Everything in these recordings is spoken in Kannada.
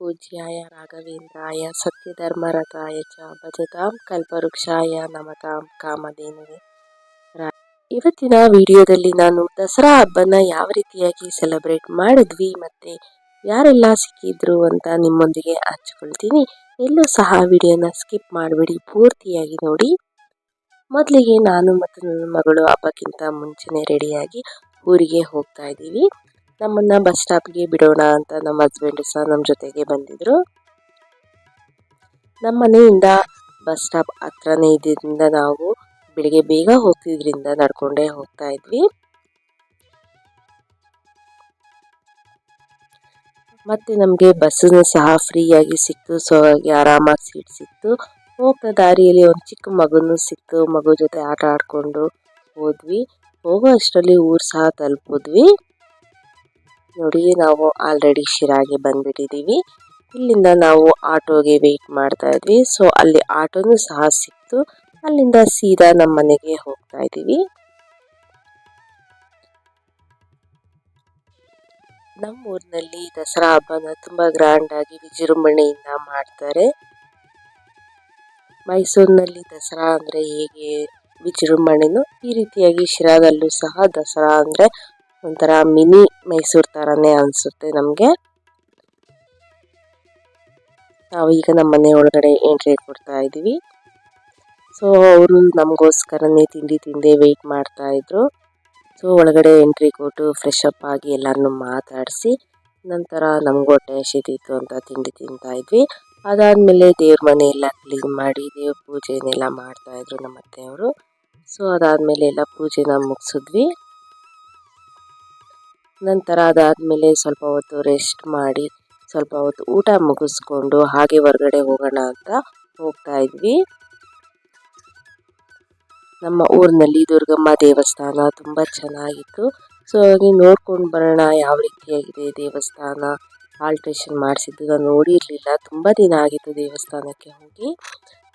ಪೂಜ್ಯಾಯ ರಾಘವೇಂದ್ರಾಯ ಸತ್ಯಧರ್ಮರಥಾಯ ಚ ಭಜತಾಂ ಕಲ್ಪವೃಕ್ಷಾಯ ನಮತಾಂ ಕಾಮಧೇನುವೆ. ಇವತ್ತಿನ ವಿಡಿಯೋದಲ್ಲಿ ನಾನು ದಸರಾ ಹಬ್ಬನ ಯಾವ ರೀತಿಯಾಗಿ ಸೆಲೆಬ್ರೇಟ್ ಮಾಡಿದ್ವಿ ಮತ್ತೆ ಯಾರೆಲ್ಲ ಸಿಕ್ಕಿದ್ರು ಅಂತ ನಿಮ್ಮೊಂದಿಗೆ ಹಂಚ್ಕೊಳ್ತೀನಿ. ಎಲ್ಲೂ ಸಹ ವಿಡಿಯೋನ ಸ್ಕಿಪ್ ಮಾಡಬೇಡಿ, ಪೂರ್ತಿಯಾಗಿ ನೋಡಿ. ಮೊದಲಿಗೆ ನಾನು ಮತ್ತು ನನ್ನ ಮಗಳು ಹಬ್ಬಕ್ಕಿಂತ ಮುಂಚೆನೇ ರೆಡಿಯಾಗಿ ಊರಿಗೆ ಹೋಗ್ತಾ ಇದ್ದೀವಿ. ನಮ್ಮನ್ನ ಬಸ್ ಸ್ಟಾಪ್ಗೆ ಬಿಡೋಣ ಅಂತ ನಮ್ಮ ಹಸ್ಬೆಂಡ್ ಸಹ ನಮ್ಮ ಜೊತೆಗೆ ಬಂದಿದ್ರು. ನಮ್ಮ ಮನೆಯಿಂದ ಬಸ್ ಸ್ಟಾಪ್ ಹತ್ರನೇ ಇದ್ದಿದ್ದರಿಂದ ನಾವು ಬೆಳಿಗ್ಗೆ ಬೇಗ ಹೋಗ್ತಿದ್ರಿಂದ ನಡ್ಕೊಂಡೇ ಹೋಗ್ತಾ ಇದ್ವಿ. ಮತ್ತೆ ನಮಗೆ ಬಸ್ಸನ್ನು ಸಹ ಫ್ರೀಯಾಗಿ ಸಿಕ್ತು, ಸೊ ಹಾಗೆ ಆರಾಮಾಗಿ ಸೀಟ್ ಸಿಕ್ತು. ಹೋಗ್ತಾ ದಾರಿಯಲ್ಲಿ ಒಂದು ಚಿಕ್ಕ ಮಗುನು ಸಿಕ್ತು, ಮಗು ಜೊತೆ ಆಟ ಆಡಿಕೊಂಡು ಹೋದ್ವಿ. ಹೋಗೋ ಅಷ್ಟರಲ್ಲಿ ಊರು ಸಹ ತಲುಪಿದ್ವಿ. ನೋಡಿ, ನಾವು ಆಲ್ರೆಡಿ ಶಿರಾಗೆ ಬಂದ್ಬಿಟ್ಟಿದ್ದೀವಿ. ಇಲ್ಲಿಂದ ನಾವು ಆಟೋಗೆ ವೆಯ್ಟ್ ಮಾಡ್ತಾ ಇದ್ವಿ. ಸೊ ಅಲ್ಲಿ ಆಟೋನು ಸಹ ಸಿಕ್ತು. ಅಲ್ಲಿಂದ ಸೀದಾ ನಮ್ಮ ಮನೆಗೆ ಹೋಗ್ತಾ ಇದ್ದೀವಿ. ನಮ್ಮ ಊರಿನಲ್ಲಿ ದಸರಾ ಹಬ್ಬನ ತುಂಬಾ ಗ್ರ್ಯಾಂಡ್ ಆಗಿ ವಿಜೃಂಭಣೆಯಿಂದ ಮಾಡ್ತಾರೆ. ಮೈಸೂರಿನಲ್ಲಿ ದಸರಾ ಅಂದರೆ ಹೇಗೆ? ವಿಜೃಂಭಣೆನೋ ಈ ರೀತಿಯಾಗಿ ಶಿರಾದಲ್ಲೂ ಸಹ ದಸರಾ ಅಂದ್ರೆ ಒಂಥರ ಮಿನಿ ಮೈಸೂರು ಥರನೇ ಅನಿಸುತ್ತೆ ನಮಗೆ. ನಾವು ಈಗ ನಮ್ಮ ಮನೆ ಒಳಗಡೆ ಎಂಟ್ರಿ ಕೊಡ್ತಾ ಇದ್ದೀವಿ. ಸೊ ಅವರು ನಮಗೋಸ್ಕರನೇ ತಿಂಡಿ ತಿಂದೇ ವೆಯ್ಟ್ ಮಾಡ್ತಾ ಇದ್ರು. ಸೊ ಒಳಗಡೆ ಎಂಟ್ರಿ ಕೊಟ್ಟು ಫ್ರೆಶ್ ಅಪ್ ಆಗಿ ಎಲ್ಲರನ್ನು ಮಾತಾಡಿಸಿ, ನಂತರ ನಮಗೂ ಹೊಟ್ಟೆ ಅಂತ ತಿಂಡಿ ತಿಂತಾ ಇದ್ವಿ. ಅದಾದಮೇಲೆ ದೇವ್ರ ಮನೆ ಎಲ್ಲ ಕ್ಲೀನ್ ಮಾಡಿ, ದೇವ್ರ ಪೂಜೆನೆಲ್ಲ ಮಾಡ್ತಾ ಇದ್ರು ನಮ್ಮ ಅತ್ತೆಯವರು. ಸೊ ಅದಾದಮೇಲೆ ಎಲ್ಲ ಪೂಜೆನ ಮುಗಿಸಿದ್ವಿ. ನಂತರ ಅದಾದಮೇಲೆ ಸ್ವಲ್ಪ ಹೊತ್ತು ರೆಸ್ಟ್ ಮಾಡಿ, ಸ್ವಲ್ಪ ಹೊತ್ತು ಊಟ ಮುಗಿಸ್ಕೊಂಡು ಹಾಗೆ ಹೊರಗಡೆ ಹೋಗೋಣ ಅಂತ ಹೋಗ್ತಾ ಇದ್ವಿ. ನಮ್ಮ ಊರಿನಲ್ಲಿ ದುರ್ಗಮ್ಮ ದೇವಸ್ಥಾನ ತುಂಬ ಚೆನ್ನಾಗಿತ್ತು. ಸೊ ಹಾಗೆ ನೋಡ್ಕೊಂಡು ಬರೋಣ ಯಾವ ರೀತಿಯಾಗಿದೆ ದೇವಸ್ಥಾನ. ಆಲ್ಟ್ರೇಷನ್ ಮಾಡಿಸಿದ್ದು ನೋಡಿರಲಿಲ್ಲ. ತುಂಬ ದಿನ ಆಗಿತ್ತು ದೇವಸ್ಥಾನಕ್ಕೆ ಹೋಗಿ.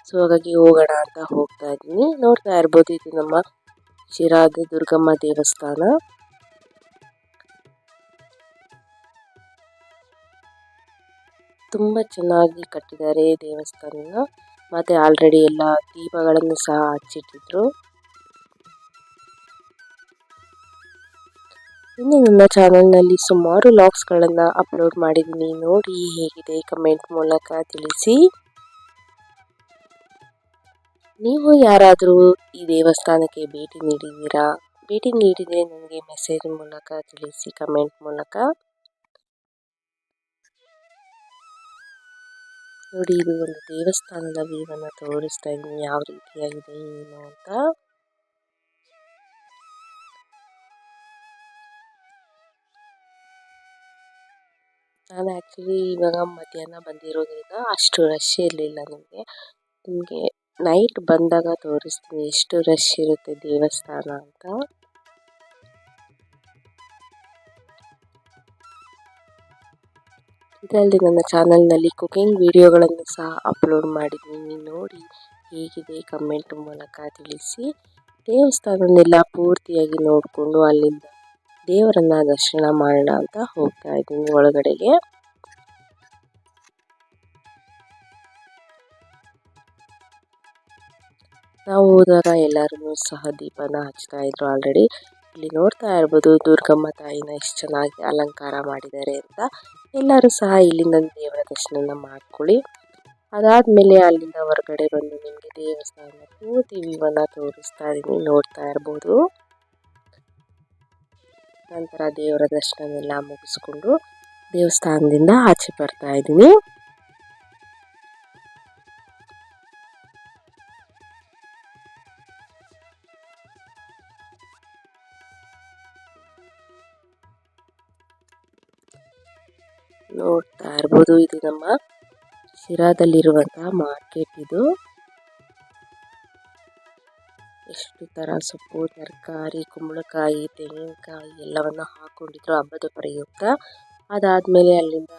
ಸೊ ಹಾಗಾಗಿ ಹೋಗೋಣ ಅಂತ ಹೋಗ್ತಾ ಇದ್ದೀನಿ ನೋಡ್ತಾ ಇರ್ಬೋದು, ಇದು ನಮ್ಮ ಶಿರಾದ ದುರ್ಗಮ್ಮ ದೇವಸ್ಥಾನ. ತುಂಬ ಚೆನ್ನಾಗಿ ಕಟ್ಟಿದ್ದಾರೆ ದೇವಸ್ಥಾನನ. ಮತ್ತೆ ಆಲ್ರೆಡಿ ಎಲ್ಲ ದೀಪಗಳನ್ನು ಸಹ ಹಚ್ಚಿಟ್ಟಿದ್ರು. ಇನ್ನು ನನ್ನ ಚಾನಲ್ನಲ್ಲಿ ಸುಮಾರು ಲಾಗ್ಸ್ಗಳನ್ನು ಅಪ್ಲೋಡ್ ಮಾಡಿದ್ದೀನಿ. ನೋಡಿ ಹೇಗಿದೆ ಕಮೆಂಟ್ ಮೂಲಕ ತಿಳಿಸಿ. ನೀವು ಯಾರಾದರೂ ಈ ದೇವಸ್ಥಾನಕ್ಕೆ ಭೇಟಿ ನೀಡಿದ್ದೀರಾ? ಭೇಟಿ ನೀಡಿದರೆ ನನಗೆ ಮೆಸೇಜ್ ಮೂಲಕ ತಿಳಿಸಿ ಕಮೆಂಟ್ ಮೂಲಕ. ನೋಡಿ ಇದು ಒಂದು ದೇವಸ್ಥಾನದ ವ್ಯೂವನ್ನು ತೋರಿಸ್ತಾ ಇದೀನಿ ಯಾವ ರೀತಿಯಾಗಿದೆ ಏನು ಅಂತ. ನಾನು ಆ್ಯಕ್ಚುಲಿ ಇವಾಗ ಮಧ್ಯಾಹ್ನ ಬಂದಿರೋದ್ರಿಂದ ಅಷ್ಟು ರಶ್ ಇರಲಿಲ್ಲ ನಿಮಗೆ. ನಿಮಗೆ ನೈಟ್ ಬಂದಾಗ ತೋರಿಸ್ತೀನಿ ಎಷ್ಟು ರಶ್ ಇರುತ್ತೆ ದೇವಸ್ಥಾನ ಅಂತ. ಇದಲ್ಲದೆ ನನ್ನ ಚಾನಲ್ನಲ್ಲಿ ಕುಕಿಂಗ್ ವಿಡಿಯೋಗಳನ್ನು ಸಹ ಅಪ್ಲೋಡ್ ಮಾಡಿದ್ದೀನಿ. ನೋಡಿ ಹೇಗಿದೆ ಕಮೆಂಟ್ ಮೂಲಕ ತಿಳಿಸಿ. ದೇವಸ್ಥಾನನೆಲ್ಲ ಪೂರ್ತಿಯಾಗಿ ನೋಡಿಕೊಂಡು ಅಲ್ಲಿಂದ ದೇವರನ್ನ ದರ್ಶನ ಮಾಡೋಣ ಅಂತ ಹೋಗ್ತಾ ಇದ್ದೀನಿ ಒಳಗಡೆಗೆ. ನಾವು ಹೋದಾಗ ಎಲ್ಲರೂ ಸಹ ದೀಪನ ಹಚ್ತಾ ಇದ್ರು ಆಲ್ರೆಡಿ. ಇಲ್ಲಿ ನೋಡ್ತಾ ಇರ್ಬೋದು ದುರ್ಗಮ್ಮ ತಾಯಿನ ಎಷ್ಟು ಚೆನ್ನಾಗಿ ಅಲಂಕಾರ ಮಾಡಿದ್ದಾರೆ ಅಂತ. ಎಲ್ಲರೂ ಸಹ ಇಲ್ಲಿಂದ ದೇವರ ದರ್ಶನ ಮಾಡ್ಕೊಳ್ಳಿ. ಅದಾದಮೇಲೆ ಅಲ್ಲಿಂದ ಹೊರಗಡೆ ಬಂದು ನಿಮಗೆ ದೇವಸ್ಥಾನ ಪೂರ್ತಿ ವಿವನ ತೋರಿಸ್ತಾ ಇದ್ದೀನಿ, ನೋಡ್ತಾ ಇರ್ಬೋದು. ನಂತರ ದೇವರ ದರ್ಶನ ಎಲ್ಲ ಮುಗಿಸ್ಕೊಂಡು ದೇವಸ್ಥಾನದಿಂದ ಆಚೆ ಬರ್ತಾ ಇದ್ದೀನಿ. ನೋಡ್ತಾ ಇರ್ಬೋದು. ಇದು ನಮ್ಮ ಶಿರಾದಲ್ಲಿರುವಂತಹ ಮಾರ್ಕೆಟ್ ಇದು. ಎಷ್ಟು ತರ ಸೊಪ್ಪು, ತರಕಾರಿ, ಕುಂಬಳಕಾಯಿ, ತೆಂಗಿನಕಾಯಿ ಎಲ್ಲವನ್ನ ಹಾಕೊಂಡಿದ್ರು ಹಬ್ಬದ ಪ್ರಯುಕ್ತ. ಅದಾದ್ಮೇಲೆ ಅಲ್ಲಿಂದ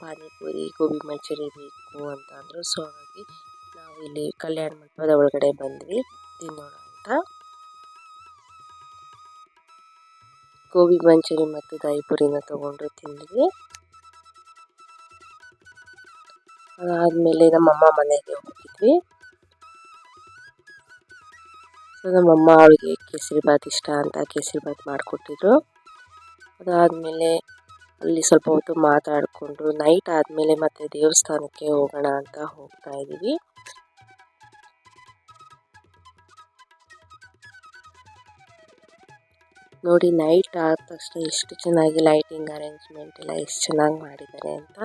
ಪಾನಿಪುರಿ, ಗೋಬಿ ಮಂಚೂರಿ ಬೇಕು ಅಂತ ಅಂದ್ರು. ಸೊ ಹಾಗಾಗಿ ನಾವು ಇಲ್ಲಿ ಕಲ್ಯಾಣ ಮಂಟಪದ ಒಳಗಡೆ ಬಂದ್ವಿ. ತಿನ್ನೋಣ ಅಂತ. ಗೋಬಿ ಮಂಚೂರಿ ಮತ್ತು ದಹಿಪುರಿನ ತಗೊಂಡು ತಿಂದ್ವಿ. ಅದಾದಮೇಲೆ ನಮ್ಮಮ್ಮ ಮನೆಗೆ ಹೋಗಿದ್ವಿ. ಸೊ, ನಮ್ಮಮ್ಮ ಅವಳಿಗೆ ಕೇಸರಿಬಾತ್ ಇಷ್ಟ ಅಂತ ಕೇಸರಿ ಕೇಸರಿಬಾತ್ ಮಾಡಿಕೊಟ್ಟಿದ್ರು. ಅದಾದಮೇಲೆ ಅಲ್ಲಿ ಸ್ವಲ್ಪ ಹೊತ್ತು ಮಾತಾಡಿಕೊಂಡು ನೈಟ್ ಆದಮೇಲೆ ಮತ್ತೆ ದೇವಸ್ಥಾನಕ್ಕೆ ಹೋಗೋಣ ಅಂತ ಹೋಗ್ತಾ ಇದ್ದೀವಿ. ನೋಡಿ ನೈಟ್ ಆದ ತಕ್ಷಣ ಎಷ್ಟು ಚೆನ್ನಾಗಿ ಲೈಟಿಂಗ್ ಅರೇಂಜ್ಮೆಂಟ್ ಎಲ್ಲ, ಎಷ್ಟು ಚೆನ್ನಾಗಿ ಮಾಡಿದ್ದಾರೆ ಅಂತ.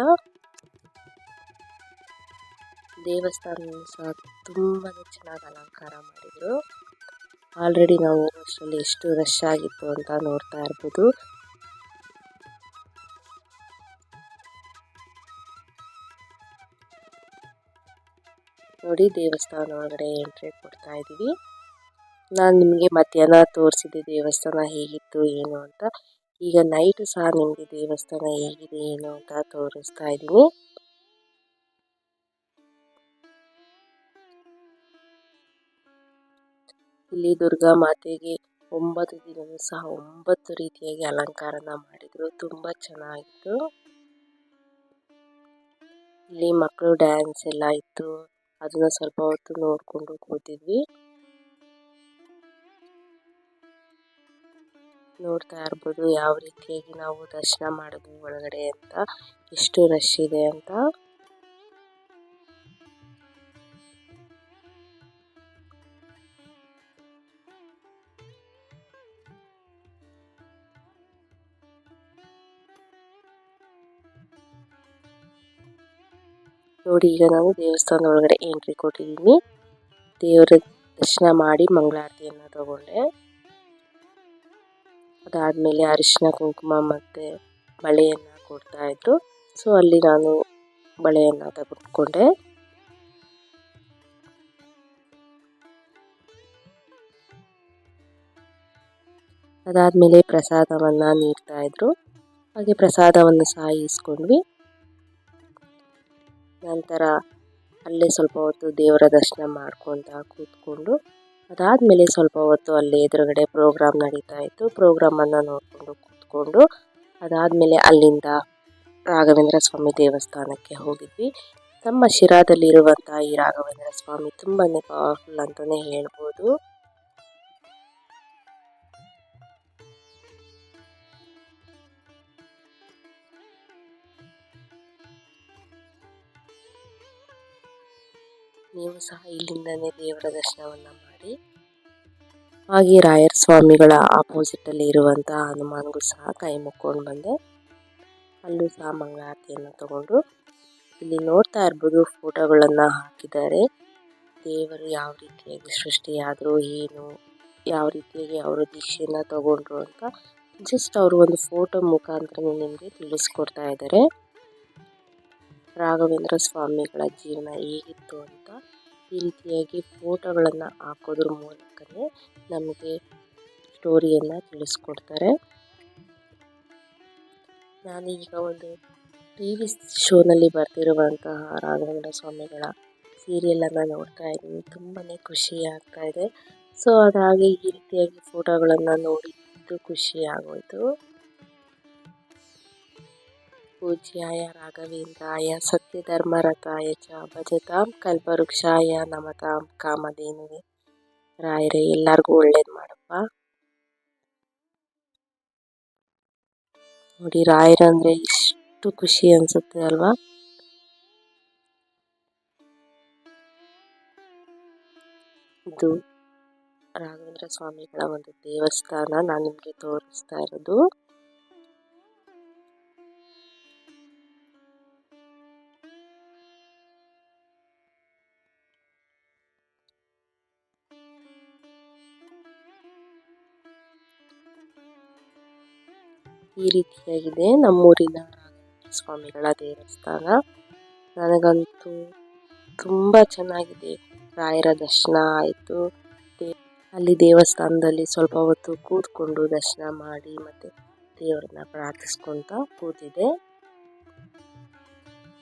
ದೇವಸ್ಥಾನ ಸಹ ತುಂಬಾ ಚೆನ್ನಾಗಿ ಅಲಂಕಾರ ಮಾಡಿದ್ರು. ಆಲ್ರೆಡಿ ನಾವು ಅಷ್ಟರಲ್ಲಿ ಎಷ್ಟು ರಶ್ ಆಗಿತ್ತು ಅಂತ ನೋಡ್ತಾ ಇರ್ಬೋದು. ನೋಡಿ ದೇವಸ್ಥಾನ ಒಳಗಡೆ ಎಂಟ್ರಿ ಕೊಡ್ತಾ ಇದ್ದೀವಿ. ನಾನು ನಿಮಗೆ ಮಧ್ಯಾಹ್ನ ತೋರಿಸಿದೆ ದೇವಸ್ಥಾನ ಹೇಗಿತ್ತು, ಏನು ಅಂತ. ಈಗ ನೈಟ್ ಸಹ ನಿಮಗೆ ದೇವಸ್ಥಾನ ಹೇಗಿದೆ, ಏನು ಅಂತ ತೋರಿಸ್ತಾ ಇದ್ದೀನಿ. ಇಲ್ಲಿ ದುರ್ಗಾ ಮಾತೆಗೆ ಒಂಬತ್ತು ದಿನ ಸಹ ಒಂಬತ್ತು ರೀತಿಯಾಗಿ ಅಲಂಕಾರನ ಮಾಡಿದ್ರು. ತುಂಬಾ ಚೆನ್ನಾಗಿತ್ತು. ಇಲ್ಲಿ ಮಕ್ಕಳು ಡ್ಯಾನ್ಸ್ ಎಲ್ಲ ಇತ್ತು. ಅದನ್ನ ಸ್ವಲ್ಪ ಹೊತ್ತು ನೋಡ್ಕೊಂಡು ಕೂತಿದ್ವಿ. ನೋಡ್ತಾ ಇರ್ಬೋದು ಯಾವ ರೀತಿಯಾಗಿ ನಾವು ದರ್ಶನ ಮಾಡಿದ್ವಿ ಒಳಗಡೆ ಅಂತ. ಎಷ್ಟು ರಶ್ ಇದೆ ಅಂತ. ನೋಡಿ, ಈಗ ನಾನು ದೇವಸ್ಥಾನದ ಒಳಗಡೆ ಎಂಟ್ರಿ ಕೊಟ್ಟಿದ್ದೀನಿ ದೇವರ ದರ್ಶನ ಮಾಡಿ ಮಂಗಳಾರತಿಯನ್ನು ತಗೊಂಡೆ. ಅದಾದಮೇಲೆ ಅರಿಶಿನ, ಕುಂಕುಮ ಮತ್ತು ಬಳೆಯನ್ನು ಕೊಡ್ತಾಯಿದ್ರು ಸೊ ಅಲ್ಲಿ ನಾನು ಬಳೆಯನ್ನು ತೆಗೆದುಕೊಂಡೆ ಅದಾದಮೇಲೆ ಪ್ರಸಾದವನ್ನು ನೀಡ್ತಾ ಇದ್ರು. ಹಾಗೆ ಪ್ರಸಾದವನ್ನು ಸಹ ನಂತರ ಅಲ್ಲೇ ಸ್ವಲ್ಪ ಹೊತ್ತು ದೇವರ ದರ್ಶನ ಮಾಡ್ಕೊತಾ ಕೂತ್ಕೊಂಡು, ಅದಾದಮೇಲೆ ಸ್ವಲ್ಪ ಹೊತ್ತು ಅಲ್ಲಿ ಎದುರುಗಡೆ ಪ್ರೋಗ್ರಾಮ್ ನಡೀತಾ ಇತ್ತು. ಪ್ರೋಗ್ರಾಮನ್ನು ನೋಡಿಕೊಂಡು ಕೂತ್ಕೊಂಡು, ಅದಾದಮೇಲೆ ಅಲ್ಲಿಂದ ರಾಘವೇಂದ್ರ ಸ್ವಾಮಿ ದೇವಸ್ಥಾನಕ್ಕೆ ಹೋಗಿದ್ವಿ. ನಮ್ಮ ಶಿರಾದಲ್ಲಿರುವಂಥ ಈ ರಾಘವೇಂದ್ರ ಸ್ವಾಮಿ ತುಂಬಾ ಪವರ್ಫುಲ್ ಅಂತಲೇ ಹೇಳ್ಬೋದು. ನೀವು ಸಹ ಇಲ್ಲಿಂದನೇ ದೇವರ ದರ್ಶನವನ್ನು ಮಾಡಿ, ಹಾಗೆ ರಾಯರ್ ಸ್ವಾಮಿಗಳ ಆಪೋಸಿಟಲ್ಲಿ ಇರುವಂತಹ ಹನುಮಾನ್ಗೂ ಸಹ ಕೈ ಮುಕ್ಕೊಂಡು ಬಂದೆ, ಅಲ್ಲೂ ಸಹ ಮಂಗಳಾರತಿಯನ್ನು ತಗೊಂಡು ಇಲ್ಲಿ ನೋಡ್ತಾ ಇರ್ಬೋದು ಫೋಟೋಗಳನ್ನು ಹಾಕಿದ್ದಾರೆ. ದೇವರು ಯಾವ ರೀತಿಯಾಗಿ ಸೃಷ್ಟಿಯಾದರು ಏನು, ಯಾವ ರೀತಿಯಾಗಿ ಅವರು ದೀಕ್ಷೆಯನ್ನು ತಗೊಂಡ್ರು ಅಂತ ಜಸ್ಟ್ ಅವರು ಒಂದು ಫೋಟೋ ಮುಖಾಂತರ ನಿಮಗೆ ತಿಳಿಸ್ಕೊಡ್ತಾ ಇದ್ದಾರೆ. ರಾಘವೇಂದ್ರ ಸ್ವಾಮಿಗಳ ಜೀವನ ಹೇಗಿತ್ತು ಅಂತ ಈ ರೀತಿಯಾಗಿ ಫೋಟೋಗಳನ್ನು ಹಾಕೋದ್ರ ಮೂಲಕವೇ ನಮಗೆ ಸ್ಟೋರಿಯನ್ನು ತಿಳಿಸ್ಕೊಡ್ತಾರೆ. ನಾನೀಗ ಒಂದು ಟಿ ವಿ ಶೋನಲ್ಲಿ ಬರ್ತಿರುವಂತಹ ರಾಘವೇಂದ್ರ ಸ್ವಾಮಿಗಳ ಸೀರಿಯಲನ್ನು ನೋಡ್ತಾ ಇದ್ದೀನಿ. ತುಂಬಾ ಖುಷಿ ಆಗ್ತಾ ಇದೆ. ಸೊ ಅದಾಗಿ ಈ ರೀತಿಯಾಗಿ ಫೋಟೋಗಳನ್ನು ನೋಡಿದ್ದು ಖುಷಿ ಆಗೋಯ್ತು. ಪೂಜ್ಯಾಯ ರಾಘವೇಂದ್ರಾಯ ಸತ್ಯಧರ್ಮರತಾಯ ಚ, ಭಜತಾಂ ಕಲ್ಪವೃಕ್ಷಾಯ ನಮತಾಂ ಕಾಮಧೇನುವೆ. ರಾಯರೇ, ಎಲ್ಲರಿಗೂ ಒಳ್ಳೇದು ಮಾಡಪ್ಪ. ನೋಡಿ ರಾಯರಂದ್ರೆ ಇಷ್ಟು ಖುಷಿ ಅನ್ಸುತ್ತೆ ಅಲ್ವಾ? ಇದು ರಾಘವೇಂದ್ರ ಸ್ವಾಮಿಗಳ ಒಂದು ದೇವಸ್ಥಾನ ನಾನು ನಿಮಗೆ ತೋರಿಸ್ತಾ ಇರೋದು. ಈ ರೀತಿಯಾಗಿದೆ. ನಮ್ಮೂರಿನ ಸ್ವಾಮಿಗಳ ದೇವಸ್ಥಾನ. ನನಗಂತೂ ತುಂಬ ಚೆನ್ನಾಗಿದೆ. ರಾಯರ ದರ್ಶನ ಆಯಿತು. ಅಲ್ಲಿ ದೇವಸ್ಥಾನದಲ್ಲಿ ಸ್ವಲ್ಪ ಹೊತ್ತು ಕೂತ್ಕೊಂಡು ದರ್ಶನ ಮಾಡಿ ಮತ್ತು ದೇವರನ್ನ ಪ್ರಾರ್ಥಿಸ್ಕೊತ ಕೂತಿದೆ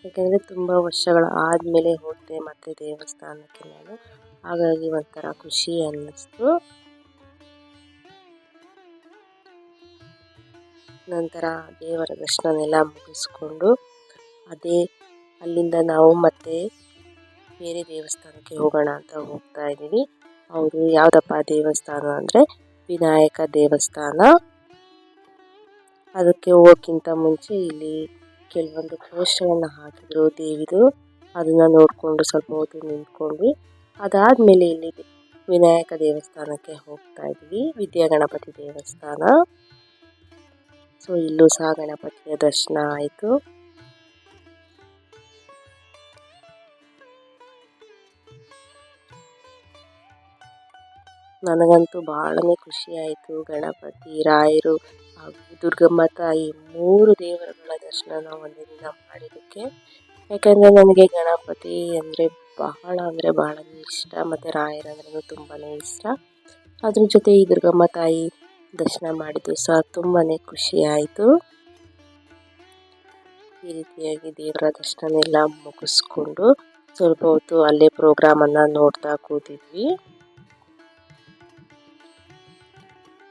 ಯಾಕೆಂದರೆ ತುಂಬ ವರ್ಷಗಳ ಆದಮೇಲೆ ಹೋದೆ ಮತ್ತೆ ದೇವಸ್ಥಾನಕ್ಕೆ ನಾನು. ಹಾಗಾಗಿ ಒಂಥರ ಖುಷಿ ಅನ್ನಿಸ್ತು. ನಂತರ ದೇವರ ದರ್ಶನನೆಲ್ಲ ಮುಗಿಸ್ಕೊಂಡು ಅದೇ ಅಲ್ಲಿಂದ ನಾವು ಮತ್ತೆ ಬೇರೆ ದೇವಸ್ಥಾನಕ್ಕೆ ಹೋಗೋಣ ಅಂತ ಹೋಗ್ತಾ ಇದ್ದೀವಿ. ಅವರು ಯಾವುದಪ್ಪ ದೇವಸ್ಥಾನ ಅಂದರೆ ವಿನಾಯಕ ದೇವಸ್ಥಾನ. ಅದಕ್ಕೆ ಹೋಗೋಕ್ಕಿಂತ ಮುಂಚೆ ಇಲ್ಲಿ ಕೆಲವೊಂದು ಪೋಸ್ಟರ್ಗಳನ್ನ ಹಾಕಿದ್ರು ದೇವಿದು. ಅದನ್ನ ನೋಡಿಕೊಂಡು ಸ್ವಲ್ಪ ಹೊತ್ತು ನಿಂತ್ಕೊಂಡ್ವಿ. ಅದಾದಮೇಲೆ ಇಲ್ಲಿ ವಿನಾಯಕ ದೇವಸ್ಥಾನಕ್ಕೆ ಹೋಗ್ತಾ ಇದ್ವಿ ವಿದ್ಯಾ ಗಣಪತಿ ದೇವಸ್ಥಾನ. ಸೊ, ಇಲ್ಲೂ ಸಹ ಗಣಪತಿಯ ದರ್ಶನ ಆಯಿತು. ನನಗಂತೂ ಬಹಳನೇ ಖುಷಿ ಆಯಿತು. ಗಣಪತಿ, ರಾಯರು ಹಾಗೂ ದುರ್ಗಮ್ಮ ತಾಯಿ ಮೂರು ದೇವರುಗಳ ದರ್ಶನ ಒಂದೇ ದಿನ ಮಾಡಿದ್ದಕ್ಕೆ. ಯಾಕಂದರೆ ನನಗೆ ಗಣಪತಿ ಅಂದರೆ ಬಹಳ ಅಂದರೆ ಬಹಳ ಇಷ್ಟ. ಮತ್ತು ರಾಯರಂದ್ರೂ ತುಂಬಾ ಇಷ್ಟ. ಅದ್ರ ಜೊತೆ ಈ ದುರ್ಗಮ್ಮ ತಾಯಿ ದರ್ಶನ ಮಾಡಿದ್ದು ಸಹ ತುಂಬಾ ಖುಷಿ ಆಯಿತು. ಈ ರೀತಿಯಾಗಿ ದೇವರ ದರ್ಶನ ಎಲ್ಲ ಮುಗಿಸ್ಕೊಂಡು ಸ್ವಲ್ಪ ಹೊತ್ತು ಅಲ್ಲೇ ಪ್ರೋಗ್ರಾಮನ್ನು ನೋಡ್ತಾ ಕೂತಿದ್ವಿ.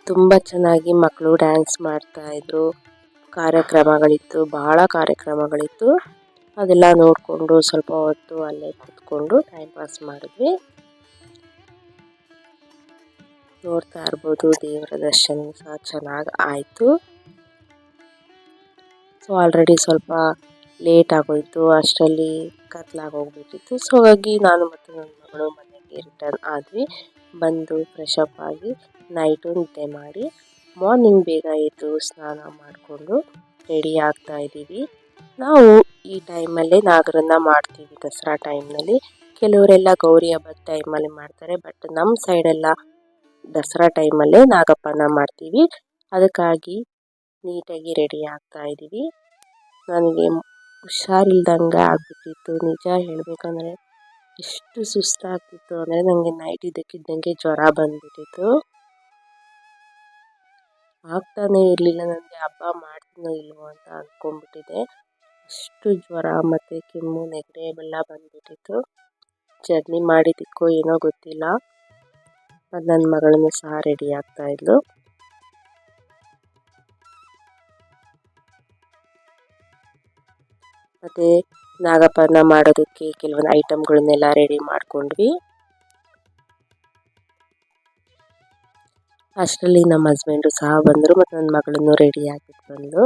ತುಂಬ ಚೆನ್ನಾಗಿ ಮಕ್ಕಳು ಡ್ಯಾನ್ಸ್ ಮಾಡ್ತಾ ಇದ್ರು. ಕಾರ್ಯಕ್ರಮಗಳಿತ್ತು, ಬಹಳ ಕಾರ್ಯಕ್ರಮಗಳಿತ್ತು. ಅದೆಲ್ಲ ನೋಡಿಕೊಂಡು ಸ್ವಲ್ಪ ಹೊತ್ತು ಅಲ್ಲೇ ಕೂತ್ಕೊಂಡು ಟೈಮ್ ಪಾಸ್ ಮಾಡಿದ್ವಿ. ನೋಡ್ತಾ ಇರ್ಬೋದು, ದೇವರ ದರ್ಶನ ಸಹ ಚೆನ್ನಾಗಿ ಆಯಿತು. ಸೊ ಆಲ್ರೆಡಿ ಸ್ವಲ್ಪ ಲೇಟ್ ಆಗೋಯ್ತು, ಅಷ್ಟರಲ್ಲಿ ಕತ್ಲಾಗೋಗ್ಬಿಟ್ಟಿತ್ತು ಸೊ ಹಾಗಾಗಿ ನಾನು ಮತ್ತು ನನ್ನ ಮಗಳು ಮನೆಗೆ ರಿಟರ್ನ್ ಆದ್ವಿ. ಬಂದು ಫ್ರೆಶ್ ಅಪ್ ಆಗಿ ನೈಟು ನಿದ್ದೆ ಮಾಡಿ ಮಾರ್ನಿಂಗ್ ಬೇಗ ಎದ್ದು ಸ್ನಾನ ಮಾಡಿಕೊಂಡು ರೆಡಿ ಆಗ್ತಾ ಇದ್ದೀವಿ. ನಾವು ಈ ಟೈಮಲ್ಲೇ ನಾಗರನ್ನ ಮಾಡ್ತೀವಿ ದಸರಾ ಟೈಮ್ನಲ್ಲಿ ಕೆಲವರೆಲ್ಲ ಗೌರಿ ಹಬ್ಬದ ಟೈಮಲ್ಲಿ ಮಾಡ್ತಾರೆ ಬಟ್ ನಮ್ಮ ಸೈಡೆಲ್ಲ ದಸರಾ ಟೈಮಲ್ಲೇ ನಾಗಪ್ಪನ ಮಾಡ್ತೀವಿ. ಅದಕ್ಕಾಗಿ ನೀಟಾಗಿ ರೆಡಿ ಆಗ್ತಾ ಇದ್ದೀವಿ ನನಗೆ ಹುಷಾರಿಲ್ದಂಗೆ ಆಗ್ಬಿಟ್ಟಿತ್ತು. ನಿಜ ಹೇಳಬೇಕಂದ್ರೆ ಎಷ್ಟು ಸುಸ್ತಾಗ್ತಿತ್ತು ಅಂದರೆ ನನಗೆ ನೈಟ್ ಇದ್ದಕ್ಕಿದ್ದಂಗೆ ಜ್ವರ ಬಂದ್ಬಿಟ್ಟಿತ್ತು. ಆಗ್ತಾನೆ ಇರಲಿಲ್ಲ. ನನಗೆ ಹಬ್ಬ ಮಾಡ್ತೀನೋ ಇಲ್ವೋ ಅಂತ ಅಂದ್ಕೊಂಡ್ಬಿಟ್ಟಿದೆ ಅಷ್ಟು ಜ್ವರ ಮತ್ತು ಕೆಮ್ಮು, ನೆಗಡಿ ಬೆಲ್ಲ ಬಂದ್ಬಿಟ್ಟಿತ್ತು. ಜರ್ನಿ ಮಾಡಿದ್ದಕ್ಕೂ ಏನೋ ಗೊತ್ತಿಲ್ಲ. ನನ್ನ ಮಗಳನ್ನು ಸಹ ರೆಡಿ ಆಗ್ತಾ ಇದ್ಲು. ಮತ್ತೆ ನಾಗಪ್ಪನ ಮಾಡೋದಕ್ಕೆ ಕೆಲವೊಂದು ಐಟಮ್ಗಳನ್ನೆಲ್ಲ ರೆಡಿ ಮಾಡ್ಕೊಂಡ್ವಿ. ಅಷ್ಟರಲ್ಲಿ ನಮ್ಮ ಹಸ್ಬೆಂಡು ಸಹ ಬಂದರು ಮತ್ತು ನನ್ನ ಮಗಳನ್ನು ರೆಡಿ ಆಗಿಟ್ಟು ಬಂದು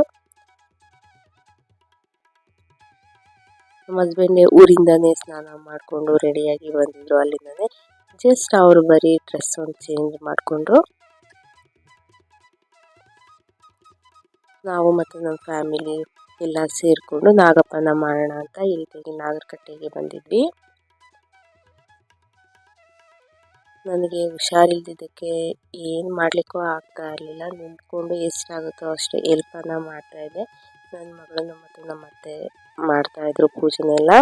ನಮ್ಮ ಹಸ್ಬೆಂಡ್ ಊರಿಂದನೇ ಸ್ನಾನ ಮಾಡಿಕೊಂಡು ರೆಡಿಯಾಗಿ ಬಂದಿದ್ರು ಅಲ್ಲಿಂದನೇ. ಜಸ್ಟ್ ಅವರು ಬರೀ ಡ್ರೆಸ್ ಒಂದು ಚೇಂಜ್ ಮಾಡಿಕೊಂಡ್ರು ನಾವು ಮತ್ತು ನಮ್ಮ ಫ್ಯಾಮಿಲಿ ಎಲ್ಲ ಸೇರಿಕೊಂಡು ನಾಗಪ್ಪನ ಮಾಡೋಣ ಅಂತ ಈ ನಾಗರಕಟ್ಟೆಗೆ ಬಂದಿದ್ವಿ. ನನಗೆ ಹುಷಾರಿಲ್ದಿದ್ದಕ್ಕೆ ಏನು ಮಾಡಲಿಕ್ಕೂ ಆಗ್ತಾ ಇರಲಿಲ್ಲ. ನಿಂತ್ಕೊಂಡು ಎಷ್ಟಾಗುತ್ತೋ ಅಷ್ಟು ಹೆಲ್ಪನ್ನು ಮಾಡ್ತಾಯಿದ್ದೆ ನನ್ನ ಮಗಳನ್ನು ಮತ್ತು ನಮ್ಮ ಅತ್ತೆ ಮಾಡ್ತಾಯಿದ್ರು ಪೂಜೆನೆಲ್ಲ.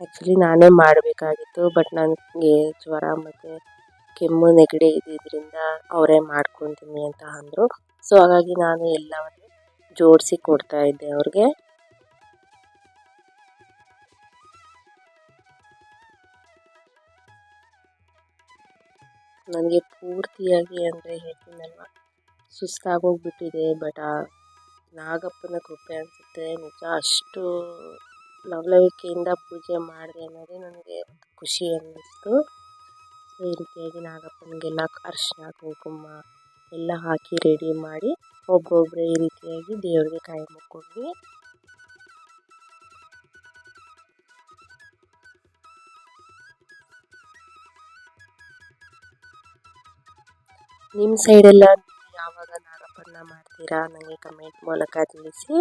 ಆ್ಯಕ್ಚುಲಿ ನಾನೇ ಮಾಡಬೇಕಾಗಿತ್ತು ಬಟ್ ನನಗೆ ಜ್ವರ ಮತ್ತು ಕೆಮ್ಮು ನೆಗಡಿ ಇದ್ದಿದ್ದರಿಂದ ಅವರೇ ಮಾಡ್ಕೊತೀನಿ ಅಂತ ಅಂದರು. ಸೊ ಹಾಗಾಗಿ ನಾನು ಎಲ್ಲವನ್ನು ಜೋಡಿಸಿ ಕೊಡ್ತಾ ಇದ್ದೆ ಅವ್ರಿಗೆ. ನನಗೆ ಪೂರ್ತಿಯಾಗಿ ಅಂದರೆ ಹೇಳ್ತೀನಲ್ವ ಸುಸ್ತಾಗೋಗ್ಬಿಟ್ಟಿದೆ ಬಟ್ ಆ ನಾಗಪ್ಪನ ಕೃಪೆ ಅನಿಸುತ್ತೆ, ನಿಜ ಅಷ್ಟು ಲವಲವಿಕೆಯಿಂದ ಪೂಜೆ ಮಾಡಿದೆ ಅನ್ನೋದೇ ನನಗೆ ಖುಷಿ ಅನ್ನಿಸ್ತು. ಸೊ, ಈ ರೀತಿಯಾಗಿ ನಾಗಪ್ಪನಿಗೆಲ್ಲ ಅರಿಶಿನ ಕುಂಕುಮ ಎಲ್ಲ ಹಾಕಿ ರೆಡಿ ಮಾಡಿ ಒಬ್ಬೊಬ್ಬರೇ ಈ ರೀತಿಯಾಗಿ ದೇವರಿಗೆ ಕಾಯಿ ಮುಕ್ಕೊಂಡ್ವಿ ನಿಮ್ಮ ಸೈಡೆಲ್ಲ ಯಾವಾಗ ನಾಗಪ್ಪನ ಮಾಡ್ತೀರಾ? ನನಗೆ ಕಮೆಂಟ್ ಮೂಲಕ ತಿಳಿಸಿ.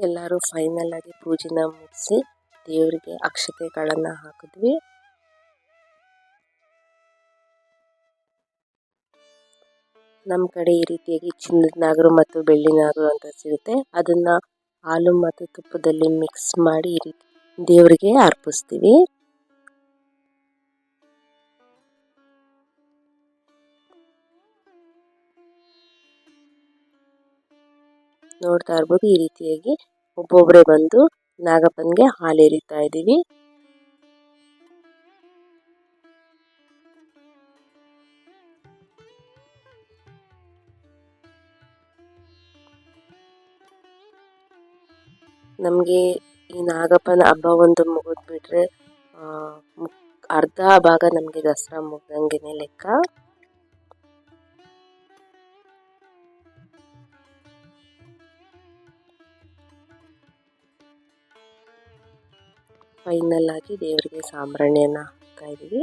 ಎಲ್ಲರೂ ಫೈನಲ್ ಆಗಿ ಪೂಜೆನ ಮುಗಿಸಿ ದೇವರಿಗೆ ಅಕ್ಷತೆಗಳನ್ನು ಹಾಕಿದ್ವಿ. ನಮ್ಮ ಕಡೆ ಈ ರೀತಿಯಾಗಿ ಚಿನ್ನದ ನಾಗರು ಮತ್ತು ಬೆಳ್ಳಿ ನಾಗರು ಅಂತ ಸಿಗುತ್ತೆ. ಅದನ್ನ ಹಾಲು ಮತ್ತು ತುಪ್ಪದಲ್ಲಿ ಮಿಕ್ಸ್ ಮಾಡಿ ಈ ರೀತಿ ದೇವರಿಗೆ ಅರ್ಪಿಸ್ತೀವಿ. ನೋಡ್ತಾ ಇರ್ಬೋದು ಈ ರೀತಿಯಾಗಿ ಒಬ್ಬೊಬ್ಬರೇ ಬಂದು ನಾಗಪ್ಪನಿಗೆ ಹಾಲು ಎರಿತಾ ಇದ್ದೀವಿ. ನಮಗೆ ಈ ನಾಗಪ್ಪನ ಹಬ್ಬ ಒಂದು ಮುಗಿದ್ಬಿಟ್ರೆ ಅರ್ಧ ಭಾಗ ನಮಗೆ ದಸರಾ ಮುಗ್ದಂಗೆನೆ ಲೆಕ್ಕ. ಫೈನಲ್ ಆಗಿ ದೇವರಿಗೆ ಸಾಂಬ್ರಾಣಿಯನ್ನು ಹಾಕ್ತಾ ಇದ್ದೀವಿ.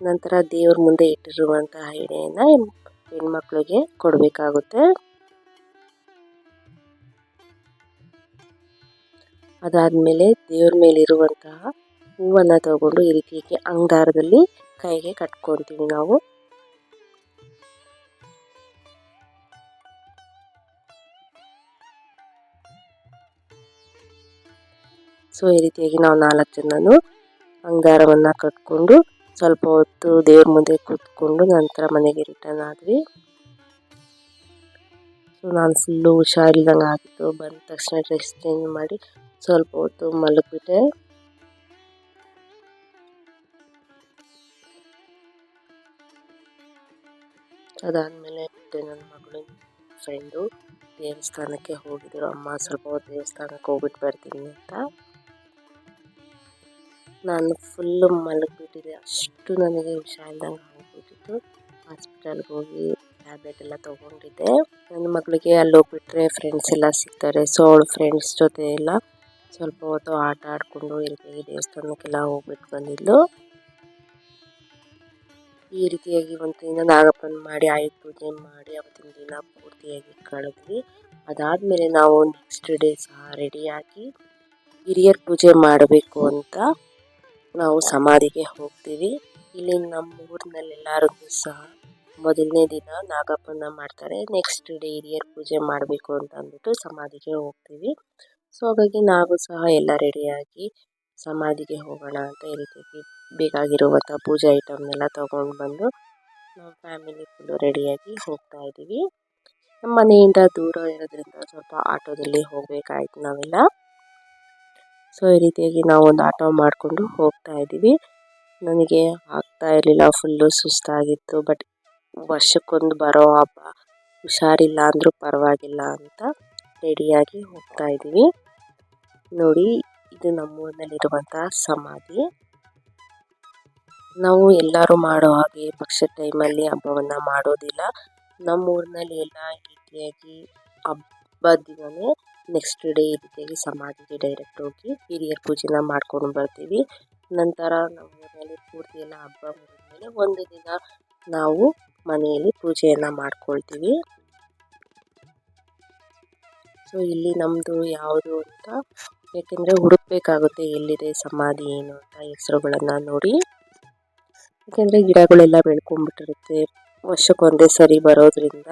ನಂತರ ದೇವ್ರ ಮುಂದೆ ಇಟ್ಟಿರುವಂತಹ ಎಡೆಯನ್ನು ಹೆಣ್ಮಕ್ಳಿಗೆ ಕೊಡಬೇಕಾಗುತ್ತೆ. ಅದಾದಮೇಲೆ ದೇವ್ರ ಮೇಲಿರುವಂತಹ ಹೂವನ್ನು ತಗೊಂಡು ಈ ರೀತಿಯಾಗಿ ಅಂಗಾರದಲ್ಲಿ ಕೈಗೆ ಕಟ್ಕೊತೀವಿ ನಾವು. ಸೊ, ಈ ರೀತಿಯಾಗಿ ನಾವು ನಾಲ್ಕು ಜನನು ಅಂಗಾರವನ್ನು ಕಟ್ಕೊಂಡು ಸ್ವಲ್ಪ ಹೊತ್ತು ದೇವ್ರ ಮುಂದೆ ಕೂತ್ಕೊಂಡು ನಂತರ ಮನೆಗೆ ರಿಟರ್ನ್ ಆದ್ವಿ. ಸೊ ನಾನು ಫುಲ್ಲು ಹುಷಾರಿಲ್ದಂಗೆ ಆಗಿತ್ತು. ಬಂದ ತಕ್ಷಣ ಡ್ರೆಸ್ ಚೇಂಜ್ ಮಾಡಿ ಸ್ವಲ್ಪ ಹೊತ್ತು ಮಲಗಿಬಿಟ್ಟೆ. ಅದಾದಮೇಲೆ ಮತ್ತೆ ನನ್ನ ಮಗಳು ಫ್ರೆಂಡು ದೇವಸ್ಥಾನಕ್ಕೆ ಹೋಗಿದ್ರು. ಅಮ್ಮ ಸ್ವಲ್ಪ ಹೊತ್ತು ದೇವಸ್ಥಾನಕ್ಕೆ ಹೋಗ್ಬಿಟ್ಟು ಬರ್ತೀನಿ ಅಂತ. ನಾನು ಫುಲ್ಲು ಮಲಗಿಬಿಟ್ಟಿದ್ದೆ. ಅಷ್ಟು ನನಗೆ ಹುಷಾರಿಲ್ದಂಗೆ ಆಗಿಬಿಟ್ಟಿತ್ತು. ಹಾಸ್ಪಿಟಲ್ಗೆ ಹೋಗಿ ಟ್ಯಾಬ್ಲೆಟ್ ಎಲ್ಲ ತೊಗೊಂಡಿದ್ದೆ. ನನ್ನ ಮಗಳಿಗೆ ಅಲ್ಲಿ ಹೋಗ್ಬಿಟ್ರೆ ಫ್ರೆಂಡ್ಸ್ ಎಲ್ಲ ಸಿಗ್ತಾರೆ. ಸೊ ಅವಳು ಫ್ರೆಂಡ್ಸ್ ಜೊತೆ ಎಲ್ಲ ಸ್ವಲ್ಪ ಹೊತ್ತು ಆಟ ಆಡಿಕೊಂಡು ಇಲ್ಲಿ ದೇವಸ್ಥಾನಕ್ಕೆಲ್ಲ ಹೋಗ್ಬಿಟ್ಟು ಬಂದಿದ್ಲು. ಈ ರೀತಿಯಾಗಿ ಒಂದು ದಿನ ನಾಗಪ್ಪನ ಮಾಡಿ ಆಯುಧ ಪೂಜೆ ಮಾಡಿ ಅವತ್ತಿನ ದಿನ ಪೂರ್ತಿಯಾಗಿ ಕಳೆದ್ವಿ. ಅದಾದಮೇಲೆ ನಾವು ನೆಕ್ಸ್ಟ್ ಡೇ ಸಹ ರೆಡಿಯಾಗಿ ಹಿರಿಯರ ಪೂಜೆ ಮಾಡಬೇಕು ಅಂತ ನಾವು ಸಮಾಧಿಗೆ ಹೋಗ್ತೀವಿ. ಇಲ್ಲಿ ನಮ್ಮ ಊರಿನಲ್ಲೆಲ್ಲರೂ ಸಹ ಮೊದಲನೇ ದಿನ ನಾಗಪ್ಪನ ಮಾಡ್ತಾರೆ. ನೆಕ್ಸ್ಟ್ ಡೇ ಹಿರಿಯರ್ ಪೂಜೆ ಮಾಡಬೇಕು ಅಂತ ಅಂದ್ಬಿಟ್ಟು ಸಮಾಧಿಗೆ ಹೋಗ್ತೀವಿ. ಸೊ ಹಾಗಾಗಿ ನಾವು ಸಹ ಎಲ್ಲ ರೆಡಿಯಾಗಿ ಸಮಾಧಿಗೆ ಹೋಗೋಣ ಅಂತ ಈ ರೀತಿಯಾಗಿ ಬೇಕಾಗಿರುವಂಥ ಪೂಜೆ ಐಟಮ್ನೆಲ್ಲ ತೊಗೊಂಡು ಬಂದು ನಾವು ಫ್ಯಾಮಿಲಿ ಫುಲ್ಲು ರೆಡಿಯಾಗಿ ಹೋಗ್ತಾ ಇದ್ದೀವಿ. ನಮ್ಮ ಮನೆಯಿಂದ ದೂರ ಇರೋದ್ರಿಂದ ಸ್ವಲ್ಪ ಆಟೋದಲ್ಲಿ ಹೋಗಬೇಕಾಯ್ತು ನಾವೆಲ್ಲ. ಸೊ, ಈ ರೀತಿಯಾಗಿ ನಾವು ಒಂದು ಆಟೋ ಮಾಡಿಕೊಂಡು ಹೋಗ್ತಾ ಇದ್ದೀವಿ. ನನಗೆ ಆಗ್ತಾ ಇರಲಿಲ್ಲ, ಫುಲ್ಲು ಸುಸ್ತಾಗಿತ್ತು, ಬಟ್ ವರ್ಷಕ್ಕೊಂದು ಬರೋ ಹಬ್ಬ, ಹುಷಾರಿಲ್ಲ ಅಂದರೂ ಪರವಾಗಿಲ್ಲ ಅಂತ ರೆಡಿಯಾಗಿ ಹೋಗ್ತಾ ಇದ್ದೀವಿ. ನೋಡಿ, ಇದು ನಮ್ಮೂರಿನಲ್ಲಿರುವಂಥ ಸಮಾಧಿ. ನಾವು ಎಲ್ಲರೂ ಮಾಡೋ ಹಾಗೆ ಪಕ್ಷದ ಟೈಮಲ್ಲಿ ಹಬ್ಬವನ್ನು ಮಾಡೋದಿಲ್ಲ. ನಮ್ಮೂರಿನಲ್ಲಿ ಎಲ್ಲ ರೀತಿಯಾಗಿ ಹಬ್ಬದ ದಿನವೇ ನೆಕ್ಸ್ಟ್ ಡೇ ರೀತಿಯಾಗಿ ಸಮಾಧಿಗೆ ಡೈರೆಕ್ಟ್ ಹೋಗಿ ಹಿರಿಯರ ಪೂಜೆನ ಮಾಡ್ಕೊಂಡು ಬರ್ತೀವಿ. ನಂತರ ನಮ್ಮ ಊರಿನಲ್ಲಿ ಪೂರ್ತಿ ಎಲ್ಲ ಹಬ್ಬ ಮುಗಿದ್ಮೇಲೆ ಒಂದು ದಿನ ನಾವು ಮನೆಯಲ್ಲಿ ಪೂಜೆಯನ್ನು ಮಾಡ್ಕೊಳ್ತೀವಿ. ಸೊ ಇಲ್ಲಿ ನಮ್ಮದು ಯಾವುದು ಅಂತ ಯಾಕೆಂದರೆ ಹುಡುಕ್ಬೇಕಾಗುತ್ತೆ ಎಲ್ಲಿದೆ ಸಮಾಧಿ ಏನು ಅಂತ ಹೆಸರುಗಳನ್ನು ನೋಡಿ. ಯಾಕೆಂದರೆ ಗಿಡಗಳೆಲ್ಲ ಬೆಳ್ಕೊಂಡ್ಬಿಟ್ಟಿರುತ್ತೆ. ವರ್ಷಕ್ಕೊಂದೇ ಸರಿ ಬರೋದ್ರಿಂದ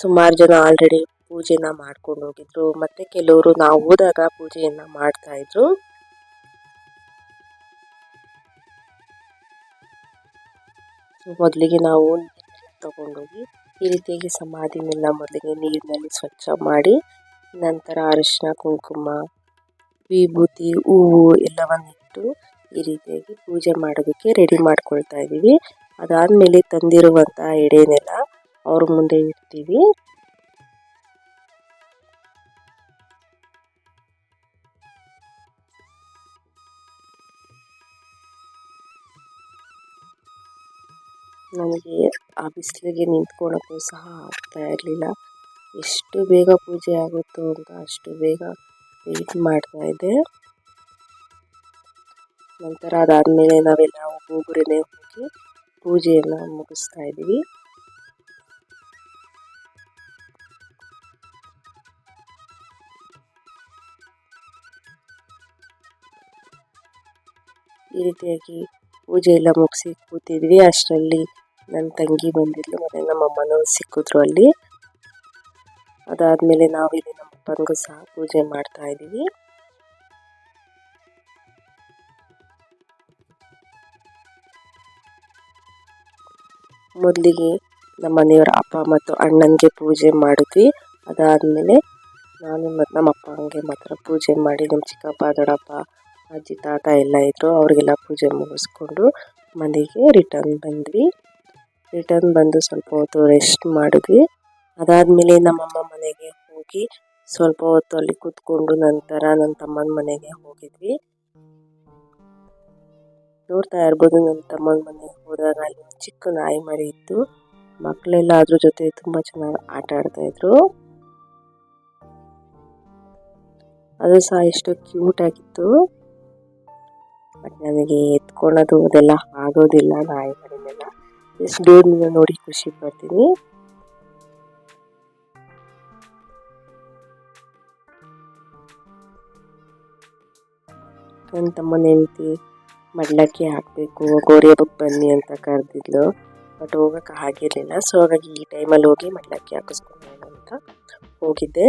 ಸುಮಾರು ಜನ ಆಲ್ರೆಡಿ ಪೂಜೆನ ಮಾಡ್ಕೊಂಡು ಹೋಗಿದ್ರು. ಮತ್ತೆ ಕೆಲವರು ನಾವು ಹೋದಾಗ ಪೂಜೆಯನ್ನ ಮಾಡ್ತಾ ಇದ್ರು. ಮೊದಲಿಗೆ ನಾವು ತಗೊಂಡೋಗಿ ಈ ರೀತಿಯಾಗಿ ಸಮಾಧಿನೆಲ್ಲ ಮೊದಲಿಗೆ ನೀರಿನಲ್ಲಿ ಸ್ವಚ್ಛ ಮಾಡಿ, ನಂತರ ಅರಿಶಿನ ಕುಂಕುಮ, ವಿಭೂತಿ, ಹೂವು ಎಲ್ಲವನ್ನಿಟ್ಟು ಈ ರೀತಿಯಾಗಿ ಪೂಜೆ ಮಾಡೋದಕ್ಕೆ ರೆಡಿ ಮಾಡ್ಕೊಳ್ತಾ ಇದ್ದೀವಿ. ಅದಾದಮೇಲೆ ತಂದಿರುವಂತಹ ಎಡೆನೆಲ್ಲ ಅವ್ರ ಮುಂದೆ ಇಡ್ತೀವಿ. ನನಗೆ ಆ ಬಿಸಿಲಿಗೆ ನಿಂತ್ಕೊಳ್ಳೋಕ್ಕೂ ಸಹ ಆಗ್ತಾ ಇರಲಿಲ್ಲ. ಎಷ್ಟು ಬೇಗ ಪೂಜೆ ಆಗುತ್ತೋ ಅಂತ ಅಷ್ಟು ಬೇಗ ವೆಯ್ಟ್ ಮಾಡ್ತಾ ಇದ್ದೆ. ನಂತರ ಅದಾದಮೇಲೆ ನಾವೆಲ್ಲ ಒಬ್ಬೊಬ್ಬರೇ ಹೋಗಿ ಪೂಜೆಯನ್ನು ಮುಗಿಸ್ತಾ ಇದ್ದೀವಿ ಈ ರೀತಿಯಾಗಿ ಪೂಜೆ ಎಲ್ಲ ಮುಗಿಸಿ ಕೂತಿದ್ವಿ. ಅಷ್ಟರಲ್ಲಿ ನನ್ನ ತಂಗಿ ಬಂದಿದ್ಲು ಮತ್ತೆ ನಮ್ಮ ಅಮ್ಮನವ್ರು ಸಿಕ್ಕಿದ್ರು ಅಲ್ಲಿ. ಅದಾದ್ಮೇಲೆ ನಾವಿಲ್ಲಿ ನಮ್ಮ ಅಪ್ಪನಿಗೂ ಸಹ ಪೂಜೆ ಮಾಡ್ತಾ ಇದ್ದೀವಿ. ಮೊದಲಿಗೆ ನಮ್ಮ ಮನೆಯವರ ಅಪ್ಪ ಮತ್ತು ಅಣ್ಣನಿಗೆ ಪೂಜೆ ಮಾಡಿದ್ವಿ. ಅದಾದಮೇಲೆ ನಾನು ಮತ್ತು ನಮ್ಮ ಅಪ್ಪನಿಗೆ ಮಾತ್ರ ಪೂಜೆ ಮಾಡಿ ನಮ್ಮ ಚಿಕ್ಕಪ್ಪ, ದೊಡ್ಡಪ್ಪ, ಅಜ್ಜಿ, ತಾತ ಎಲ್ಲ ಇದ್ದರು ಅವರಿಗೆಲ್ಲ ಪೂಜೆ ಮುಗಿಸ್ಕೊಂಡು ಮನೆಗೆ ರಿಟರ್ನ್ ಬಂದ್ವಿ. ರಿಟರ್ನ್ ಬಂದು ಸ್ವಲ್ಪ ಹೊತ್ತು ರೆಸ್ಟ್ ಮಾಡಿದ್ವಿ. ಅದಾದಮೇಲೆ ನಮ್ಮಮ್ಮ ಮನೆಗೆ ಹೋಗಿ ಸ್ವಲ್ಪ ಹೊತ್ತು ಅಲ್ಲಿ ಕೂತ್ಕೊಂಡು ನಂತರ ನನ್ನ ತಮ್ಮನ ಮನೆಗೆ ಹೋಗಿದ್ವಿ. ನೋಡ್ತಾ ಇರ್ಬೋದು ನನ್ನ ತಮ್ಮನ ಮನೆಗೆ ಹೋದಾಗ ಅಲ್ಲಿ ಚಿಕ್ಕ ನಾಯಿ ಮರಿ ಇತ್ತು. ಮಕ್ಕಳೆಲ್ಲ ಅದ್ರ ಜೊತೆ ತುಂಬ ಚೆನ್ನಾಗಿ ಆಟ ಆಡ್ತಾ ಇದ್ರು. ಅದು ಸಹ ಎಷ್ಟು ಕ್ಯೂಟ್ ಆಗಿತ್ತು. ಬಟ್ ನನಗೆ ಎತ್ಕೊಳ್ಳೋದು ಅದೆಲ್ಲ ಆಗೋದಿಲ್ಲ ನಾಯಿ ಮರಿನೆಲ್ಲ. ಎಷ್ಟು ದೂರದಿಂದ ನೋಡಿ ಖುಷಿ ಪಡ್ತೀನಿ ನನ್ನ ತಮ್ಮನ ಹೆಂಡತಿ ಮಡ್ಲಕ್ಕಿ ಹಾಕಬೇಕು ಗೋರಿ ಹಬ್ಬಕ್ಕೆ ಬನ್ನಿ ಅಂತ ಕರೆದಿದ್ಲು ಬಟ್ ಹೋಗಕ್ಕೆ ಆಗಿರಲಿಲ್ಲ. ಸೊ ಹಾಗಾಗಿ ಈ ಟೈಮಲ್ಲಿ ಹೋಗಿ ಮಡ್ಲಕ್ಕಿ ಹಾಕಿಸ್ಕೊಂಡು ಅಂತ ಹೋಗಿದ್ದೆ.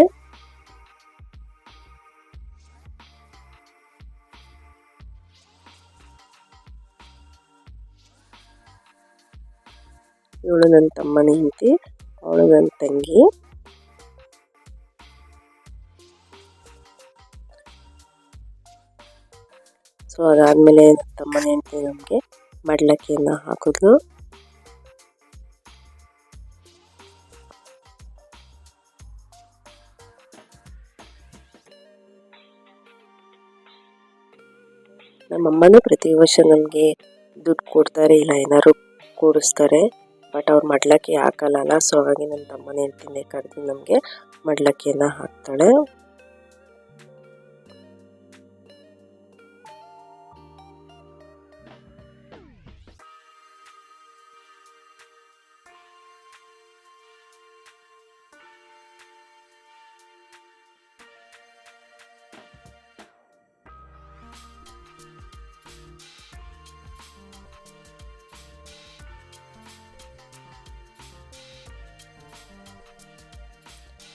ಇವಳು ನನ್ನ ತಮ್ಮನ ಹೆಂಡತಿ ಅವಳು ನನ್ನ ತಂಗಿ. ಸೊ ಅದಾದ್ಮೇಲೆ ತಮ್ಮನ ಹೆಂಡತಿ ನಮಗೆ ಮಡ್ಲಕ್ಕಿಯನ್ನು ಹಾಕಿದ್ಲು ನಮ್ಮಮ್ಮನೂ ಪ್ರತಿ ವರ್ಷ ನಮಗೆ ದುಡ್ಡು ಕೊಡ್ತಾರೆ, ಇಲ್ಲ ಏನಾದ್ರು ಕೂಡಿಸ್ತಾರೆ. ಬಟ್ ಅವ್ರು ಮಡ್ಲಕ್ಕಿ ಹಾಕಲ್ಲ ಸೊ ಹಾಗಾಗಿ ನನ್ನ ತಮ್ಮನ ಹೆಂಡ್ತಿನೇ ಕರೆದು ನಮಗೆ ಮಡ್ಲಕ್ಕಿಯನ್ನು ಹಾಕ್ತಾಳೆ.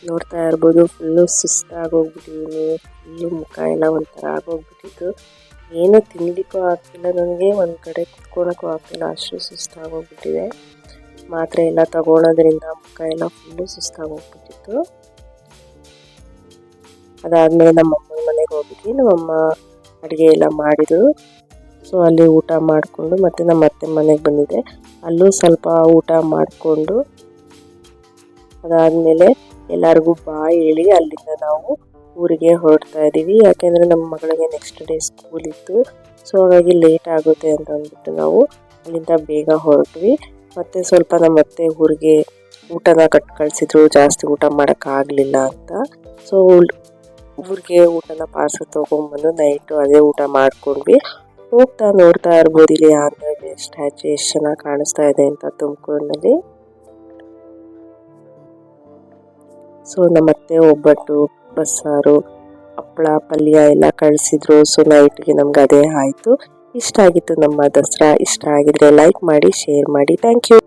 ನೋಡ್ತಾ ಇರ್ಬೋದು ಫುಲ್ಲು ಸುಸ್ತಾಗೋಗ್ಬಿಟ್ಟಿದ್ದೀನಿ ಫುಲ್ಲು ಮುಖ ಎಲ್ಲ ಒಂಥರ ಆಗೋಗ್ಬಿಟ್ಟಿತ್ತು. ಏನೂ ತಿನ್ನಲಿಕ್ಕೂ ಆಗ್ತಿಲ್ಲ ನನಗೆ, ಒಂದು ಕಡೆ ಕುತ್ಕೊಳಕ್ಕೂ ಆಗ್ತಿಲ್ಲ, ಅಷ್ಟು ಸುಸ್ತಾಗೋಗ್ಬಿಟ್ಟಿದೆ. ಮಾತ್ರೆ ಎಲ್ಲ ತಗೊಳೋದ್ರಿಂದ ಮುಖ ಎಲ್ಲ ಫುಲ್ಲು ಸುಸ್ತಾಗೋಗ್ಬಿಟ್ಟಿತ್ತು. ಅದಾದಮೇಲೆ ನಮ್ಮ ಅಮ್ಮನ ಮನೆಗೆ ಹೋಗಿದ್ವಿ, ನಮ್ಮಮ್ಮ ಅಡುಗೆ ಎಲ್ಲ ಮಾಡಿದರು. ಸೊ ಅಲ್ಲಿ ಊಟ ಮಾಡಿಕೊಂಡು ಮತ್ತೆ ನಮ್ಮ ಅತ್ತೆ ಮನೆಗೆ ಬಂದಿದ್ದೆ ಅಲ್ಲೂ ಸ್ವಲ್ಪ ಊಟ ಮಾಡಿಕೊಂಡು, ಅದಾದಮೇಲೆ ಎಲ್ಲರಿಗೂ ಬಾ ಹೇಳಿ ಅಲ್ಲಿಂದ ನಾವು ಊರಿಗೆ ಹೊರಡ್ತಾ ಇದ್ದೀವಿ ಯಾಕೆಂದರೆ ನಮ್ಮ ಮಗಳಿಗೆ ನೆಕ್ಸ್ಟ್ ಡೇ ಸ್ಕೂಲ್ ಇತ್ತು. ಸೊ ಹಾಗಾಗಿ ಲೇಟ್ ಆಗುತ್ತೆ ಅಂತ ಅಂದ್ಬಿಟ್ಟು ನಾವು ಅಲ್ಲಿಂದ ಬೇಗ ಹೊರಟ್ವಿ. ಮತ್ತೆ ಸ್ವಲ್ಪ ನಮ್ಮ ಅತ್ತೆ ಊರಿಗೆ ಊಟನ ಕಟ್ ಕಳಿಸಿದ್ರು ಜಾಸ್ತಿ ಊಟ ಮಾಡೋಕ್ಕಾಗಲಿಲ್ಲ ಅಂತ. ಸೊ ಊರಿಗೆ ಊಟನ ಪಾರ್ಸಲ್ ತೊಗೊಂಬಂದು ನೈಟು ಅದೇ ಊಟ ಮಾಡ್ಕೊಂಡ್ವಿ. ಹೋಗ್ತಾ ನೋಡ್ತಾ ಇರ್ಬೋದು. ಇಲ್ಲಿ ಆಂಧ್ರ ಸ್ಟ್ಯಾಚು ಎಷ್ಟು ಚೆನ್ನಾಗಿ ಕಾಣಿಸ್ತಾ ಇದೆ ಅಂತ ತುಮಕೂರಿನಲ್ಲಿ ಸೊ ನಮ್ಮತ್ತೆ ಒಬ್ಬಟ್ಟು, ಬಸ್ಸಾರು ಹಪ್ಪಳ ಪಲ್ಯ ಎಲ್ಲ ಕಳಿಸಿದ್ರು. ಸೊ ನೈಟ್ಗೆ ನಮ್ಗೆ ಅದೇ ಆಯಿತು. ಇಷ್ಟ ಆಗಿತ್ತು ನಮ್ಮ ದಸರಾ. ಇಷ್ಟ ಆಗಿದ್ರೆ ಲೈಕ್ ಮಾಡಿ ಶೇರ್ ಮಾಡಿ. Thank you